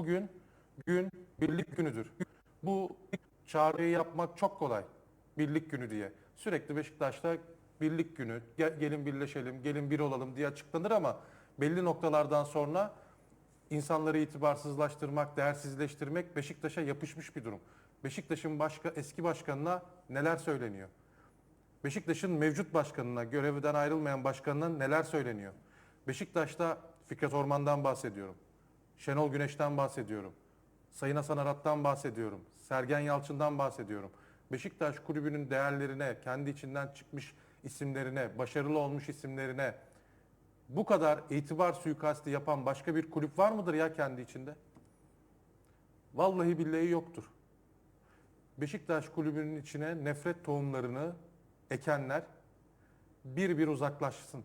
bugün gün birlik günüdür. Bu çağrıyı yapmak çok kolay. Birlik günü diye. Sürekli Beşiktaş'ta birlik günü, gel- gelin birleşelim, gelin bir olalım diye açıklanır ama belli noktalardan sonra insanları itibarsızlaştırmak, değersizleştirmek Beşiktaş'a yapışmış bir durum. Beşiktaş'ın başka eski başkanına neler söyleniyor? Beşiktaş'ın mevcut başkanına, görevden ayrılmayan başkanına neler söyleniyor? Beşiktaş'ta Fikret Orman'dan bahsediyorum. Şenol Güneş'ten bahsediyorum. Sayın Hasan Arat'tan bahsediyorum. Sergen Yalçın'dan bahsediyorum. Beşiktaş kulübünün değerlerine, kendi içinden çıkmış isimlerine, başarılı olmuş isimlerine bu kadar itibar suikasti yapan başka bir kulüp var mıdır ya kendi içinde? Vallahi billahi yoktur. Beşiktaş kulübünün içine nefret tohumlarını ekenler bir bir uzaklaşsın.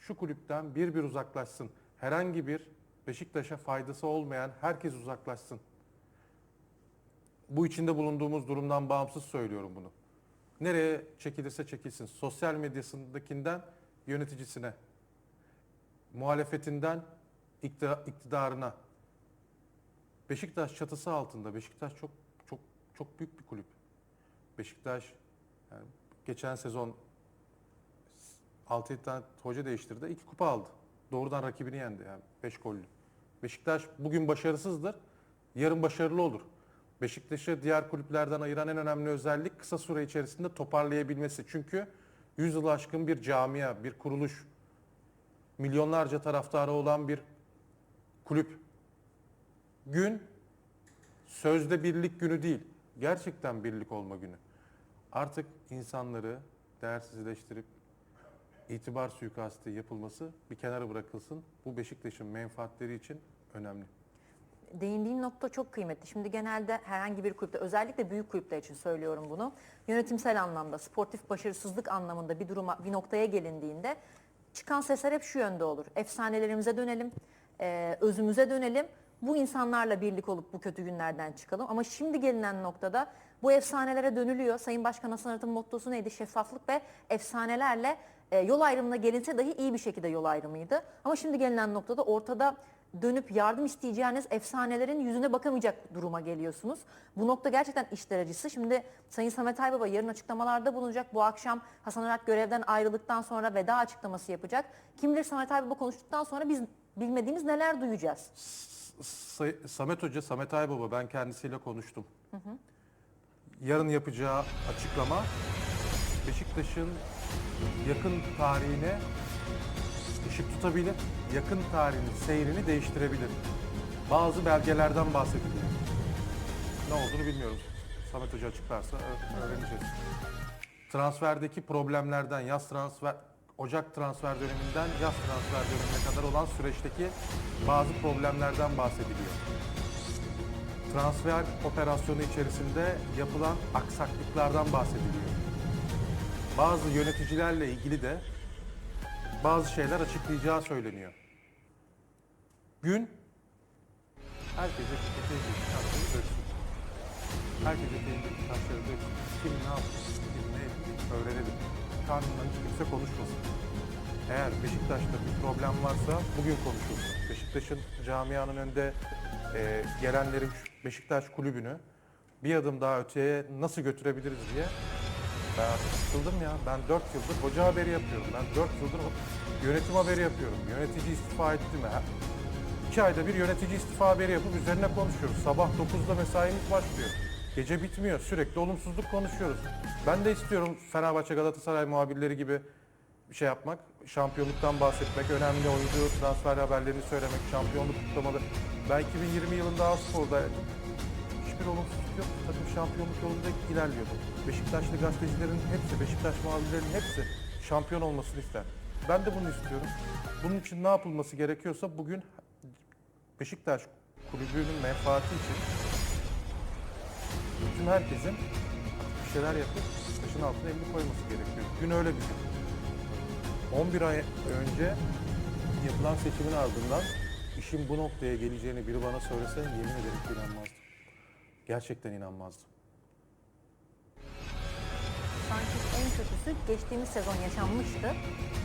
Şu kulüpten bir bir uzaklaşsın. Herhangi bir Beşiktaş'a faydası olmayan herkes uzaklaşsın. Bu içinde bulunduğumuz durumdan bağımsız söylüyorum bunu. Nereye çekilirse çekilsin. Sosyal medyasındakinden yöneticisine, muhalefetinden iktida- iktidarına. Beşiktaş çatısı altında. Beşiktaş çok çok çok büyük bir kulüp. Beşiktaş yani geçen sezon 6-7 tane hoca değiştirdi. iki kupa aldı. Doğrudan rakibini yendi yani 5 gollü. Beşiktaş bugün başarısızdır. Yarın başarılı olur. Beşiktaş'ı diğer kulüplerden ayıran en önemli özellik kısa süre içerisinde toparlayabilmesi. Çünkü 100 yılı aşkın bir camia, bir kuruluş, milyonlarca taraftarı olan bir kulüp. Gün sözde birlik günü değil, gerçekten birlik olma günü. Artık insanları değersizleştirip itibar suikastı yapılması bir kenara bırakılsın. Bu Beşiktaş'ın menfaatleri için önemli. Değindiğin nokta çok kıymetli. Şimdi genelde herhangi bir kulüpte özellikle büyük kulüpler için söylüyorum bunu. Yönetimsel anlamda, sportif başarısızlık anlamında bir duruma, bir noktaya gelindiğinde çıkan sesler hep şu yönde olur. Efsanelerimize dönelim, e, özümüze dönelim. Bu insanlarla birlik olup bu kötü günlerden çıkalım. Ama şimdi gelinen noktada bu efsanelere dönülüyor. Sayın Başkan Hasan Arat'ın mottosu neydi? Şeffaflık ve efsanelerle e, yol ayrımına gelinse dahi iyi bir şekilde yol ayrımıydı. Ama şimdi gelinen noktada ortada dönüp yardım isteyeceğiniz efsanelerin yüzüne bakamayacak duruma geliyorsunuz. Bu nokta gerçekten işler acısı. Şimdi Sayın Samet Aybaba yarın açıklamalarda bulunacak. Bu akşam Hasan Arat görevden ayrıldıktan sonra veda açıklaması yapacak. Kim bilir Samet Aybaba konuştuktan sonra biz bilmediğimiz neler duyacağız. Samet Hoca, Samet Aybaba ben kendisiyle konuştum. Yarın yapacağı açıklama Beşiktaş'ın yakın tarihine ışık tutabilir, yakın tarihin seyrini değiştirebilir. Bazı belgelerden bahsediliyor. Ne olduğunu bilmiyorum. Samet Hoca açıklarsa öğreneceğiz. Transferdeki problemlerden, yaz transfer, Ocak transfer döneminden yaz transfer dönemine kadar olan süreçteki bazı problemlerden bahsediliyor. Transfer operasyonu içerisinde yapılan aksaklıklardan bahsediliyor. Bazı yöneticilerle ilgili de bazı şeyler açıklayacağı söyleniyor. Gün herkese eteğindeki taşları döksün. Herkes eteğindeki taşları döksün. Kim ne yaptı, kim ne etti öğrenelim. Karnından hiç kimse konuşmasın. Eğer Beşiktaş'ta bir problem varsa bugün konuşulsun. Beşiktaş'ın camianın önünde e, gelenlerin Beşiktaş kulübünü bir adım daha öteye nasıl götürebiliriz diye ben sıkıldım ya. Ben 4 yıldır hoca haberi yapıyorum. Ben 4 yıldır yönetim haberi yapıyorum. Yönetici istifa etti mi? Ha, İki ayda bir yönetici istifa haberi yapıp üzerine konuşuyoruz. Sabah 9'da mesaimiz başlıyor. Gece bitmiyor. Sürekli olumsuzluk konuşuyoruz. Ben de istiyorum Fenerbahçe Galatasaray muhabirleri gibi şey yapmak. Şampiyonluktan bahsetmek, önemli oyuncu transfer haberlerini söylemek, şampiyonluk kutlamaları. Ben 2020 yılında Aspor'daydım. Hiçbir olumsuzluk yok. Takım şampiyonluk yolunda ilerliyordu. Beşiktaşlı gazetecilerin hepsi, Beşiktaş muhabirlerinin hepsi şampiyon olmasını ister. Ben de bunu istiyorum. Bunun için ne yapılması gerekiyorsa bugün Beşiktaş kulübünün menfaati için bütün herkesin bir şeyler yapıp taşın altına elini koyması gerekiyor. Gün öyle bir gün. 11 ay önce yapılan seçimin ardından işin bu noktaya geleceğini biri bana söylese yemin ederim inanmazdım. Gerçekten inanmazdım. sanki en kötüsü geçtiğimiz sezon yaşanmıştı.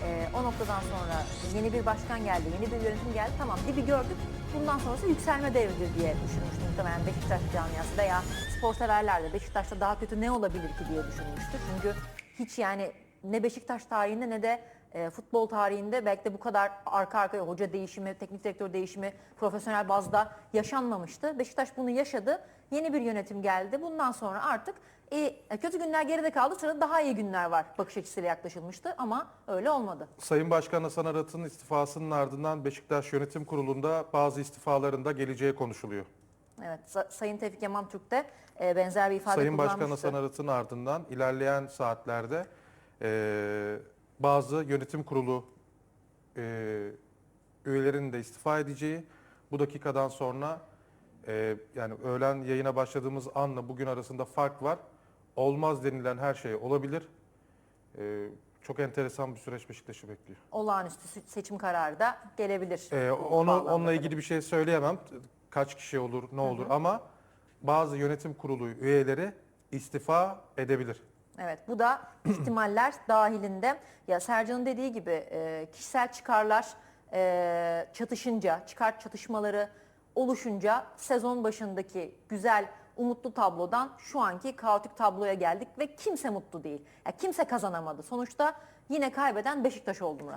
Ee, o noktadan sonra yeni bir başkan geldi, yeni bir yönetim geldi. Tamam dibi gördük. Bundan sonrası yükselme devridir diye düşünmüştüm muhtemelen Beşiktaş camiası veya spor severler de Beşiktaş'ta daha kötü ne olabilir ki diye düşünmüştü. Çünkü hiç yani ne Beşiktaş tarihinde ne de e, futbol tarihinde belki de bu kadar arka arkaya hoca değişimi, teknik direktör değişimi profesyonel bazda yaşanmamıştı. Beşiktaş bunu yaşadı. Yeni bir yönetim geldi. Bundan sonra artık iyi, e, kötü günler geride kaldı. Sırada daha iyi günler var bakış açısıyla yaklaşılmıştı ama öyle olmadı. Sayın Başkan Hasan Arat'ın istifasının ardından Beşiktaş Yönetim Kurulu'nda bazı istifaların da geleceği konuşuluyor. Evet, Sa- Sayın Tevfik Yaman Türk de e, benzer bir ifade Sayın Başkan kullanmıştı. Hasan Arat'ın ardından ilerleyen saatlerde eee, bazı yönetim kurulu eee üyelerinin de istifa edeceği bu dakikadan sonra eee, yani öğlen yayına başladığımız anla bugün arasında fark var. Olmaz denilen her şey olabilir. Eee, çok enteresan bir süreç Beşiktaş'ı bekliyor. Olağanüstü se- seçim kararı da gelebilir. Bu onu onunla tabii. ilgili bir şey söyleyemem. Kaç kişi olur, ne olur ama bazı yönetim kurulu üyeleri istifa edebilir. Evet bu da ihtimaller dahilinde. Ya Sercan'ın dediği gibi e, kişisel çıkarlar e, çatışınca, çıkar çatışmaları oluşunca sezon başındaki güzel umutlu tablodan şu anki kaotik tabloya geldik ve kimse mutlu değil. Ya kimse kazanamadı. Sonuçta yine kaybeden Beşiktaş oldu Murat.